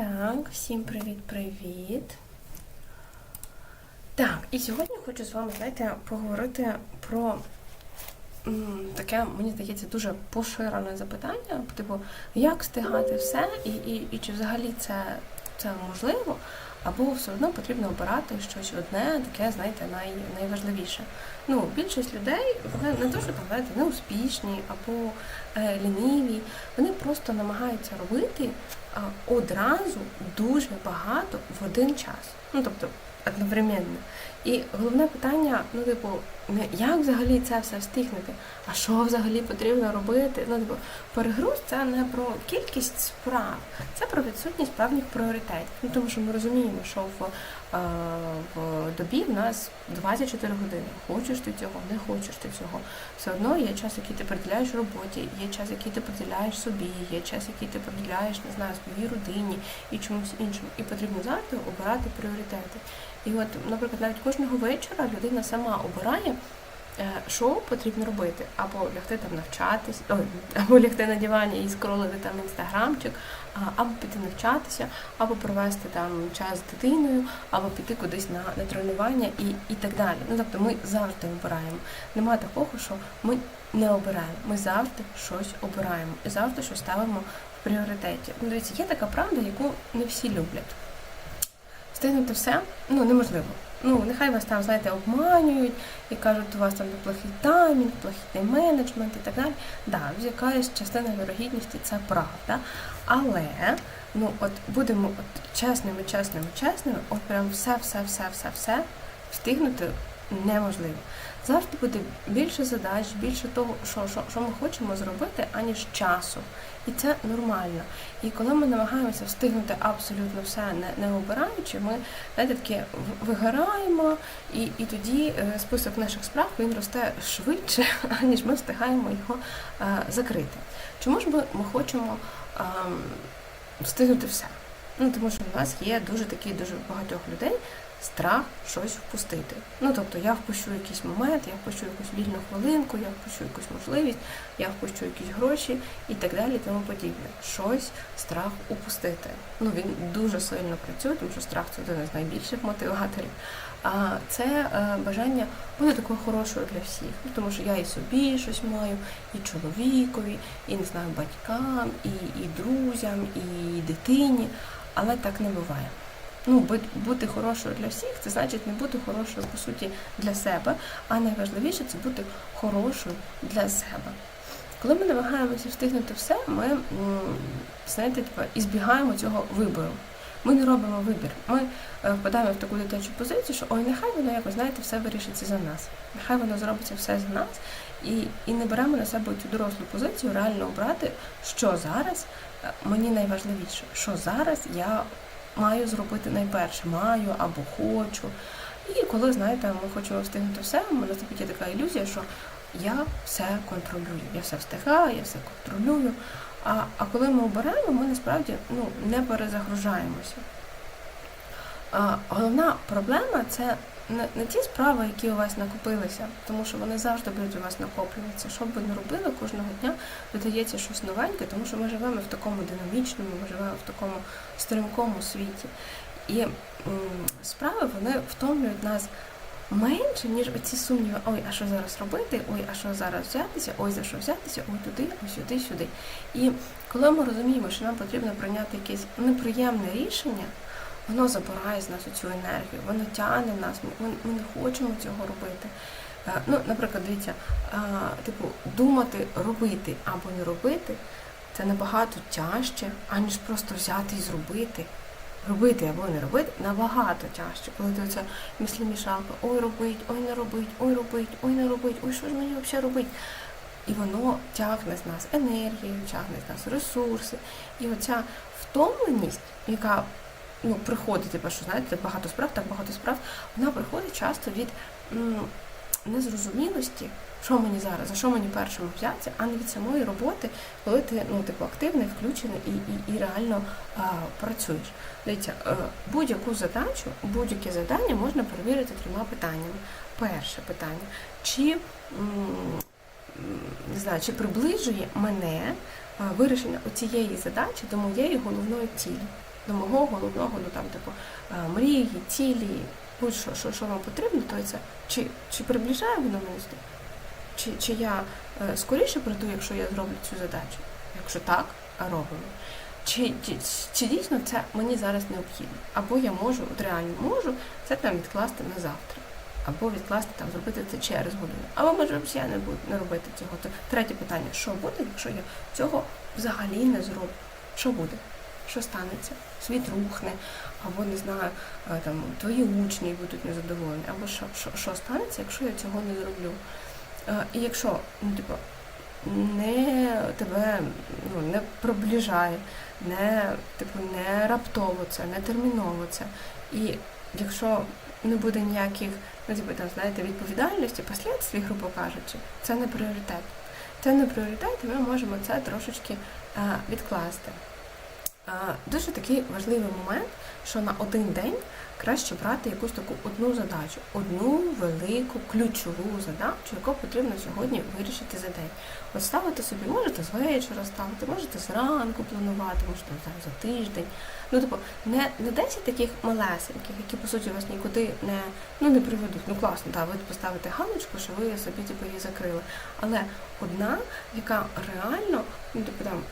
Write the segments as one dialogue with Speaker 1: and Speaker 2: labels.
Speaker 1: Так, всім привіт-привіт. Так, і сьогодні хочу з вами, знаєте, поговорити про м, таке, мені здається, дуже поширене запитання, типу, як встигати все, і, і, і чи взагалі це, це можливо, або все одно потрібно обирати щось одне, таке, знаєте, най, найважливіше. Ну, більшість людей, вони не то, що там, знаєте, неуспішні або е, ліниві, вони просто намагаються робити е, одразу дуже багато в один час. Ну, тобто, одновременно. І головне питання, ну, типу, не як взагалі це все встигнути, а що взагалі потрібно робити. Ну, типу, перегруз це не про кількість справ, це про відсутність певних пріоритетів. Ну, тому що ми розуміємо, що в, в добі в нас 24 години. Хочеш ти цього, не хочеш ти цього. Все одно є час, який ти приділяєш роботі, є час, який ти приділяєш собі, є час, який ти приділяєш, не знаю, своїй родині і чомусь іншому. І потрібно завжди обирати пріоритети. І от, наприклад, навіть кожного вечора людина сама обирає, е, що потрібно робити, або лягти там навчатись, або лягти на дивані і скролити там інстаграмчик, або піти навчатися, або провести там час з дитиною, або піти кудись на, на тренування і, і так далі. Ну тобто ми завжди обираємо. Нема такого, що ми не обираємо. Ми завжди щось обираємо і завжди щось ставимо в пріоритеті. Ну, дивіться, є така правда, яку не всі люблять. Встигнути все ну неможливо. Ну, нехай вас там, знаєте, обманюють і кажуть, у вас там плохий таймінг, плохий менеджмент і так далі. Да, якась частина вірогідності це правда. Але ну от будемо от чесними, чесними, чесними, от прям все, все, все, все, все встигнути неможливо. Завжди буде більше задач, більше того, що, що, що ми хочемо зробити, аніж часу. І це нормально. І коли ми намагаємося встигнути абсолютно все, не, не обираючи, ми знаєте, таке вигораємо, і, і тоді е, список наших справ він росте швидше, аніж ми встигаємо його е, закрити. Чому ж ми, ми хочемо ем, встигнути все? Ну, тому що в нас є дуже такий дуже багатьох людей страх щось впустити. Ну, тобто я впущу якийсь момент, я впущу якусь вільну хвилинку, я впущу якусь можливість, я впущу якісь гроші і так далі, і тому подібне. Щось страх упустити. Ну, він дуже сильно працює, тому що страх це один з найбільших мотиваторів. А це е, бажання бути такою хорошою для всіх. Ну, тому що я і собі щось маю, і чоловікові, і не знаю, батькам, і, і друзям, і дитині. Але так не буває. Ну, бу- бути хорошою для всіх, це значить не бути хорошою по суті для себе, а найважливіше це бути хорошою для себе. Коли ми намагаємося встигнути все, ми знаєте, типу, ізбігаємо цього вибору. Ми не робимо вибір. Ми е, впадаємо в таку дитячу позицію, що ой, нехай воно якось знаєте, все вирішиться за нас. Нехай воно зробиться все за нас, і, і не беремо на себе цю дорослу позицію, реально обрати, що зараз е, мені найважливіше, що зараз я маю зробити найперше, маю або хочу. І коли, знаєте, ми хочемо встигнути все, у нас є така ілюзія, що я все контролюю, я все встигаю, я все контролюю. А, а коли ми обираємо, ми насправді ну, не перезагружаємося. А, головна проблема це не, не ті справи, які у вас накопилися, тому що вони завжди будуть у вас накоплюватися. Що б ви не робили, кожного дня додається щось новеньке, тому що ми живемо в такому динамічному, ми живемо в такому стрімкому світі. І м, справи вони втомлюють нас менше, ніж оці сумніви. Ой, а що зараз робити? Ой, а що зараз взятися? Ой, за що взятися? Ой, туди, ой, сюди, сюди. І коли ми розуміємо, що нам потрібно прийняти якесь неприємне рішення, воно забирає з нас цю енергію, воно тягне нас, ми, ми не хочемо цього робити. Е, Ну, наприклад, дивіться, е, типу, думати, робити або не робити це набагато тяжче, аніж просто взяти і зробити. Робити або не робити набагато тяжче, коли ти оця міслімішалка, ой, робить, ой, не робить, ой, робить, ой, не робить, ой, що ж мені взагалі робити? І воно тягне з нас енергію, тягне з нас ресурси. І оця втомленість, яка ну, приходить, типу, що знаєте, багато справ, так багато справ, вона приходить часто від м, незрозумілості, що мені зараз, за що мені першому взятися, а не від самої роботи, коли ти ну, типу, активний, включений і, і, і реально а, працюєш. Дивіться, е, будь-яку задачу, будь-яке завдання можна перевірити трьома питаннями. Перше питання, чи не знаю, чи приближує мене а, вирішення цієї задачі до моєї головної цілі. До мого головного, ну там, типу, е, мрії, цілі, будь-що, що, що вам потрібно, то це чи, чи приближає воно мене? Чи, чи я е, скоріше прийду, якщо я зроблю цю задачу? Якщо так, а робимо. Чи, чи, чи дійсно це мені зараз необхідно? Або я можу, от реально можу це там відкласти на завтра, або відкласти там, зробити це через годину. Або може взагалі не буду не робити цього. То третє питання: що буде, якщо я цього взагалі не зроблю? Що буде? Що станеться? Світ рухне, або не знаю, е, там твої учні будуть незадоволені, або що, що, що станеться, якщо я цього не зроблю? Е, І якщо ну, типу, не тебе ну, не приближає, не, типу, не раптово це, не терміново це. І якщо не буде ніяких, ну, типу, там, знаєте, відповідальності, послідствій, грубо кажучи, це не пріоритет. Це не пріоритет, і ми можемо це трошечки е, відкласти. Е, дуже такий важливий момент, що на один день краще брати якусь таку одну задачу, одну велику ключову задачу, яку потрібно сьогодні вирішити за день. От ставити собі, можете з вечора ставити, можете зранку планувати, можете там, за тиждень. Ну, типу, не, не 10 таких малесеньких, які по суті вас нікуди не, ну, не приведуть. Ну класно, так, ви поставите галочку, що ви собі типу, її закрили. Але одна, яка реально, ну, типу, там,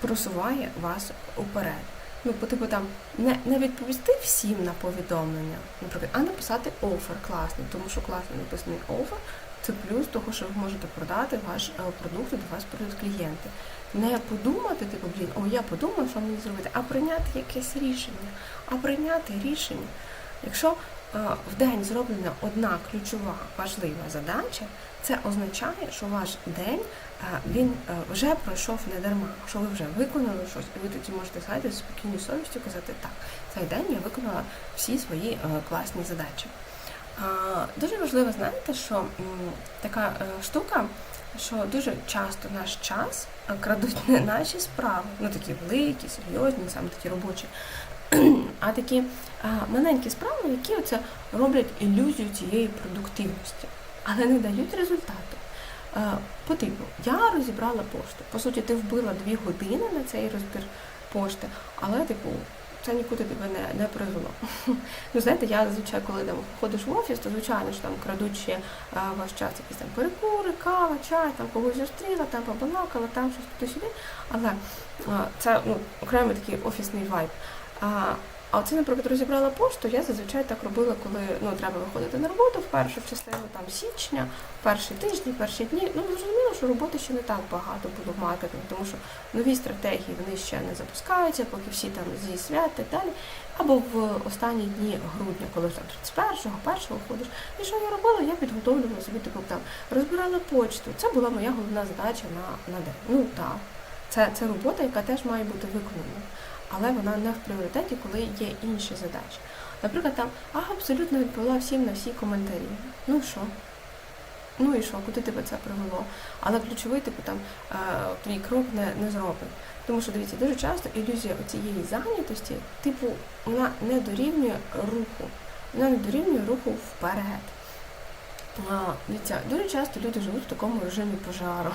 Speaker 1: просуває вас уперед. Ну, по типу там не, не відповісти всім на повідомлення, наприклад, а написати офер класний, тому що класно написаний офер це плюс того, що ви можете продати ваш е, продукт, до вас прийдуть клієнти. Не подумати, типу, блін, о, я подумав, що мені зробити, а прийняти якесь рішення. А прийняти рішення. Якщо е, в день зроблена одна ключова важлива задача, це означає, що ваш день він е, вже пройшов не дарма, що ви вже виконали щось, і ви тоді можете сказати з спокійною совістю казати, так, цей день я виконала всі свої е, класні задачі. Дуже важливо знаєте, що така е, штука, що дуже часто наш час крадуть не наші справи, ну такі великі, серйозні, саме такі робочі, а такі маленькі справи, які оце роблять ілюзію цієї продуктивності, але не дають результату. Е, По типу, я розібрала пошту. По суті, ти вбила дві години на цей розбір пошти, але типу. Це нікуди тебе не, не призвело. Ну, знаєте, я зазвичай, коли там ходиш в офіс, то звичайно що там крадуть ще е, ваш час якісь там перекури, кава, чай, там когось зустріла, там побалакала, там щось туди-сюди. Але е, це ну, окремий такий офісний вайб. А, а оце, наприклад, розібрала пошту, я зазвичай так робила, коли ну, треба виходити на роботу в першу частину там, січня, перші тижні, перші дні. Ну, зрозуміло, що роботи ще не так багато було в маркетингу, тому що нові стратегії вони ще не запускаються, поки всі там зі свят і далі. Або в останні дні грудня, коли там 31-го, 1-го ходиш. І що я робила? Я підготовлювала собі типу там, розбирала почту. Це була моя головна задача на, на день. Ну так, це, це робота, яка теж має бути виконана але вона не в пріоритеті, коли є інші задачі. Наприклад, там а абсолютно відповіла всім на всі коментарі. Ну що? Ну і що, куди тебе це привело? Але ключовий, типу, там е, твій крок не, не зробить. Тому що дивіться, дуже часто ілюзія цієї зайнятості, типу, вона не дорівнює руху, вона не дорівнює руху вперед. А, Дивіться, дуже часто люди живуть в такому режимі пожару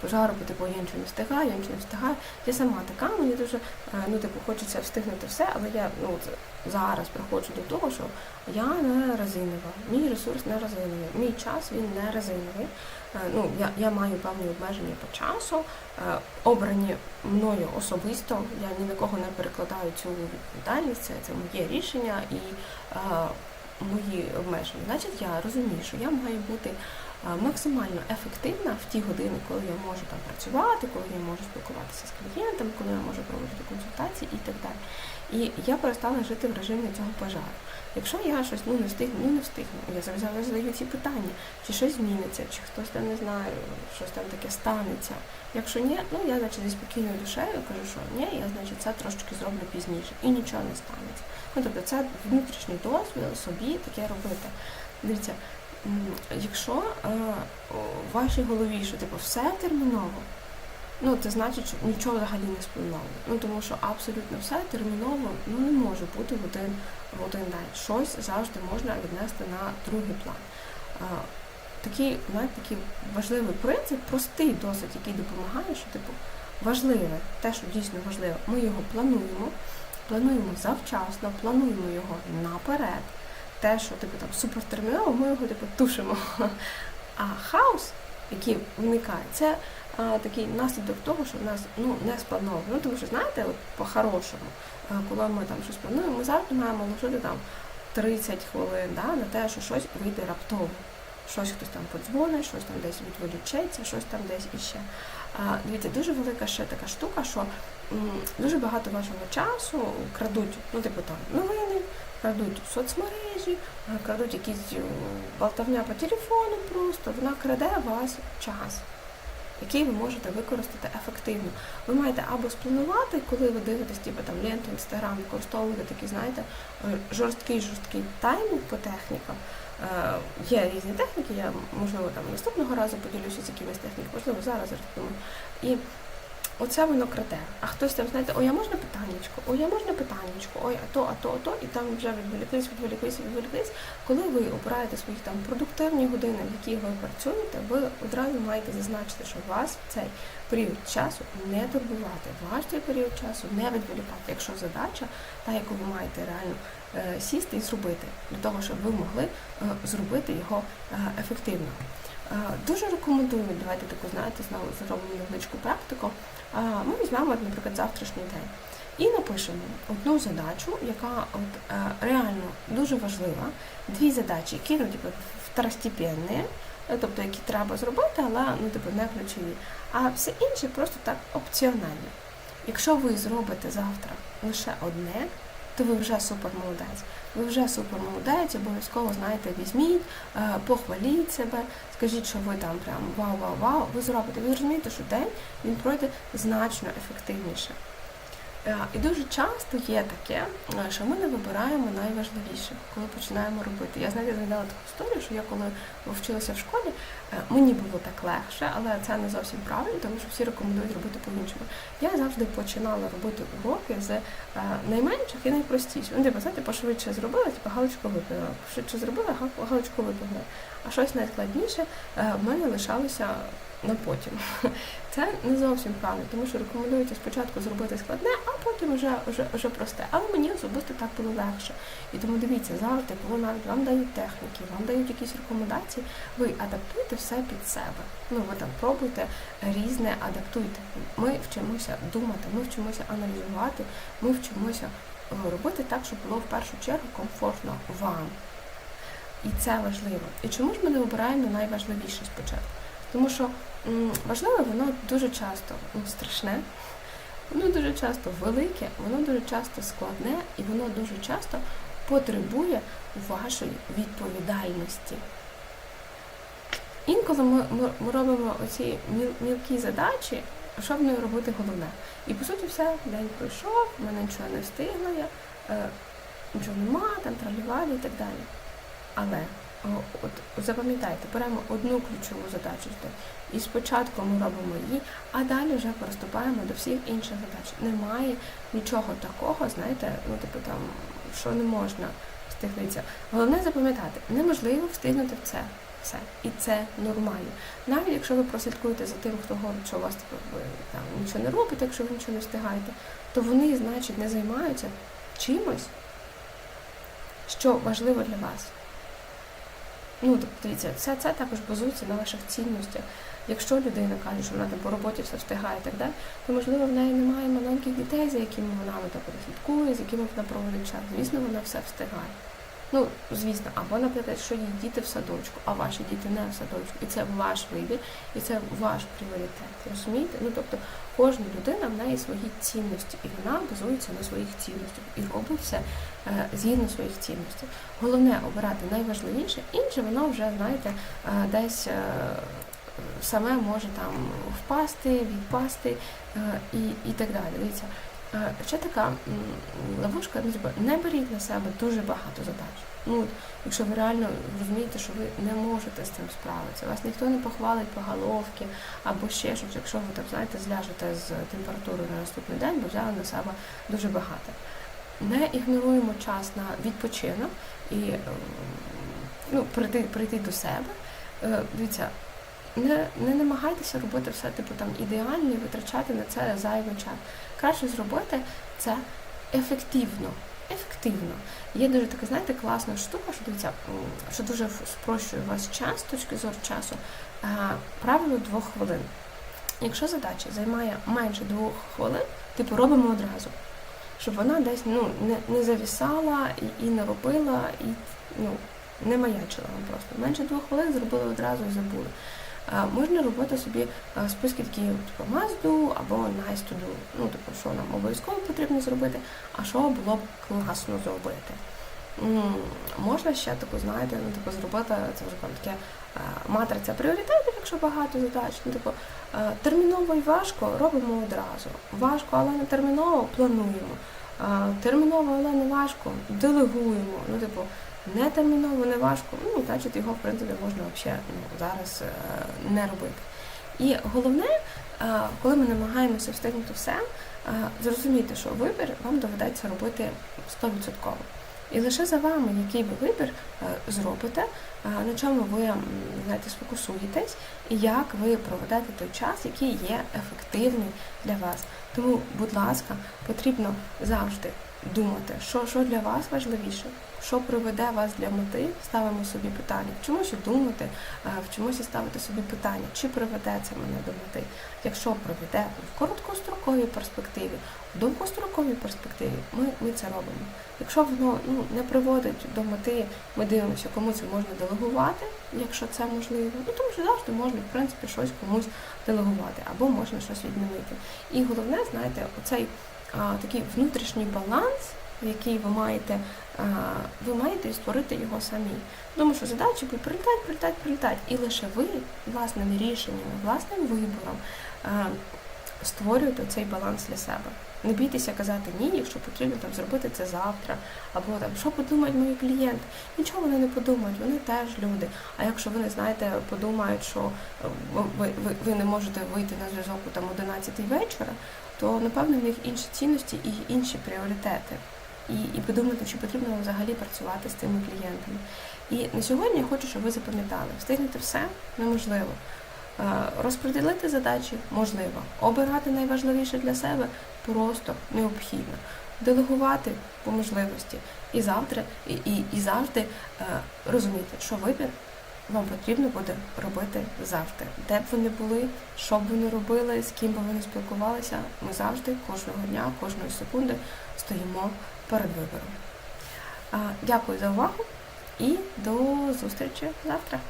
Speaker 1: пожару, бо типу, я нічого не встигаю, я нічого не встигаю. Я сама така, мені дуже ну, типу, хочеться встигнути все, але я ну, зараз приходжу до того, що я не резинова, мій ресурс не резиновий, мій час він не резиновий. Ну, Я я маю певні обмеження по часу, обрані мною особисто, я ні на кого не перекладаю цю відповідальність, це, це моє рішення і мої обмеження. Значить, я розумію, що я маю бути максимально ефективна в ті години, коли я можу там працювати, коли я можу спілкуватися з клієнтами, коли я можу проводити консультації і так далі. І я перестала жити в режимі цього пожару. Якщо я щось ну не встигну, ну не встигну. Я завжди задаю ці питання, чи щось зміниться, чи хтось там не знає, щось там таке станеться. Якщо ні, ну я значить зі спокійною душею кажу, що ні, я значить це трошки зроблю пізніше і нічого не станеться. Ну тобто це внутрішній дозвіл собі таке робити. Дивіться, якщо е, в вашій голові, що типу все терміново, ну це значить, що нічого взагалі не сплановано. Ну тому що абсолютно все терміново ну, не може бути в один в один день. Щось завжди можна віднести на другий план. Е, такий, навіть такий важливий принцип, простий досить, який допомагає, що типу важливе, те, що дійсно важливе, ми його плануємо. плануємо завчасно, плануємо його наперед. Те, що типу там супертерміново, ми його типу тушимо. А хаос, який виникає, це а, такий наслідок того, що в нас ну не сплановано. Ну тому що знаєте, от по-хорошому, коли ми там щось плануємо, ми завжди маємо лишити там 30 хвилин да, на те, що щось вийде раптово. Щось хтось там подзвонить, щось там десь відволічеться, щось там десь іще. А, дивіться, дуже велика ще така штука, що м, дуже багато вашого часу крадуть, ну, типу там новини, крадуть соцмережі, е, крадуть якісь е, болтовня по телефону просто. Вона краде вас час, який ви можете використати ефективно. Ви маєте або спланувати, коли ви дивитесь, типу там ленту, інстаграм, використовуєте такий, знаєте, е, жорсткий жорсткий таймінг по технікам. Е, Є різні техніки, я можливо там наступного разу поділюся з якимись техніками, можливо, зараз розповім. Оце воно краде. А хтось там, знаєте, ой, а можна питаннячко, ой, а можна питаннячко, ой, а то, а то, а то, і там вже відволіклись, відволіклись, відволіклись. Коли ви обираєте свої там продуктивні години, в які ви працюєте, ви одразу маєте зазначити, що вас в цей період часу не турбувати, ваш цей період часу не відволікати, якщо задача, та яку ви маєте реально сісти і зробити, для того, щоб ви могли е, зробити його е, ефективно. Е, Дуже рекомендую, давайте таку, знаєте, знову зробимо невеличку практику. Е, Ми візьмемо, наприклад, завтрашній день і напишемо одну задачу, яка от, е, реально дуже важлива, дві задачі, які ну, типу, второстепенні, е, тобто які треба зробити, але ну, типу, не ключові. А все інше просто так опціонально. Якщо ви зробите завтра лише одне, то ви вже супер молодець. Ви вже супер молодець, обов'язково знаєте, візьміть, е, похваліть себе, скажіть, що ви там прям вау-вау-вау, ви зробите. Ви розумієте, що день він пройде значно ефективніше. Е, І дуже часто є таке, е, що ми не вибираємо найважливіше, коли починаємо робити. Я знаєте, згадала таку історію, що я коли вчилася в школі, мені було так легше, але це не зовсім правильно, тому що всі рекомендують робити по-іншому. Я завжди починала робити уроки з е, найменших і найпростіших. Ну, типу, знаєте, пошвидше зробила, типу галочку виповнила, швидше зробила, га- галочку виповнила. А щось найскладніше е, в мене лишалося на потім. Це не зовсім правильно, тому що рекомендується спочатку зробити складне, а потім вже, вже, вже просте. Але мені особисто так було легше. І тому дивіться, завжди, коли навіть вам дають техніки, вам дають якісь рекомендації, ви адаптуйте все під себе. Ну, ви там пробуйте різне, адаптуйте. Ми вчимося думати, ми вчимося аналізувати, ми вчимося е, робити так, щоб було в першу чергу комфортно вам. І це важливо. І чому ж ми не обираємо найважливіше спочатку? Тому що важливе воно дуже часто ну, страшне, воно дуже часто велике, воно дуже часто складне і воно дуже часто потребує вашої відповідальності. Інколи ми, ми, ми робимо оці міл, мілкі задачі, щоб не робити головне. І по суті, все, день пройшов, в мене нічого не встигла, я, е, нічого нема, там тралівалі і так далі. Але от запам'ятайте, беремо одну ключову задачу і спочатку ми робимо її, а далі вже приступаємо до всіх інших задач. Немає нічого такого, знаєте, ну типу там, що не можна встигнутися. Головне запам'ятати, неможливо встигнути в це. Все. І це нормально. Навіть якщо ви прослідкуєте за тим, хто говорить, що у вас типу, ви там нічого не робите, якщо ви нічого не встигаєте, то вони, значить, не займаються чимось, що важливо для вас. Ну, тобто, дивіться, все це також базується на ваших цінностях. Якщо людина каже, що вона там по роботі все встигає і так далі, то можливо в неї немає маленьких дітей, за якими вона так слідкує, з якими вона проводить час. Звісно, вона все встигає. Ну, звісно, або, наприклад, що її діти в садочку, а ваші діти не в садочку. І це ваш вибір, і це ваш пріоритет. Розумієте? Ну тобто кожна людина в неї свої цінності, і вона базується на своїх цінностях і робить все е, згідно своїх цінностей. Головне обирати найважливіше, інше воно вже, знаєте, е, десь. Е, Саме може там впасти, відпасти е, і, і так далі. Дивіться, Ще така ловушка, ну, типу, не беріть на себе дуже багато задач. Ну, якщо ви реально розумієте, що ви не можете з цим справитися, вас ніхто не похвалить по головки або ще щось, якщо ви так знаєте, зляжете з температурою на наступний день, бо взяли на себе дуже багато. Не ігноруємо час на відпочинок і е, ну, прийти, прийти до себе. Е, Дивіться, не, не намагайтеся робити все типу там ідеально і витрачати на це зайвий час. Краще зробити це ефективно. Ефективно. Є дуже така, знаєте, класна штука, що дивіться, що дуже спрощує вас час, точки зору часу. Е, Правило двох хвилин. Якщо задача займає менше двох хвилин, типу робимо одразу, щоб вона десь ну, не, не завісала і, і не робила, і ну, не маячила вам просто. Менше двох хвилин зробили одразу і забули. Можна робити собі списки такі, типу, do або nice to do. Ну, типу, що нам обов'язково потрібно зробити, а що було б класно зробити. Можна ще таку, знаєте, ну, типу, зробити це вже там таке матриця пріоритетів, якщо багато задач. Ну, типу, терміново і важко робимо одразу. Важко, але не терміново плануємо. Терміново, але не важко, делегуємо. Ну, типу, не терміново, не важко, ну, значить його, в принципі, можна взагалі ну, зараз е, не робити. І головне, е, коли ми намагаємося встигнути все, е, зрозуміти, що вибір вам доведеться робити 100%. І лише за вами, який ви вибір зробите, на чому ви знаєте, сфокусуєтесь, і як ви проведете той час, який є ефективний для вас. Тому, будь ласка, потрібно завжди думати, що, що для вас важливіше, що приведе вас для мети, ставимо собі питання, в чомусь думати, е, в чомусь ставити собі питання, чи приведе це мене до мети. Якщо приведе в короткостроковій перспективі, в довгостроковій перспективі, ми, ми це робимо. Якщо воно ну, не приводить до мети, ми дивимося, кому це можна делегувати, якщо це можливо. Ну тому що завжди можна, в принципі, щось комусь делегувати, або можна щось відмінити. І головне, знаєте, оцей такий внутрішній баланс, який ви маєте, а, ви маєте створити його самі. Тому що задачі будуть прилітати, прилітати, прилітати. І лише ви власними рішеннями, власним вибором а, створюєте цей баланс для себе. Не бійтеся казати ні, якщо потрібно там зробити це завтра, або там що подумають мої клієнти. Нічого вони не подумають, вони теж люди. А якщо вони знаєте, подумають, що е, ви, ви, ви не можете вийти на зв'язок там 11 вечора, то напевно в них інші цінності і інші пріоритети. І, і подумати, чи потрібно взагалі працювати з цими клієнтами. І на сьогодні я хочу, щоб ви запам'ятали, встигнути все неможливо. Е, Розподілити задачі можливо. Обирати найважливіше для себе просто необхідно. Делегувати по можливості. І завтра, і, і, і завжди е, розуміти, що вибір вам потрібно буде робити завжди. Де б ви не були, що б ви не робили, з ким би ви не спілкувалися, ми завжди, кожного дня, кожної секунди стоїмо перед вибором. Дякую за увагу і до зустрічі завтра.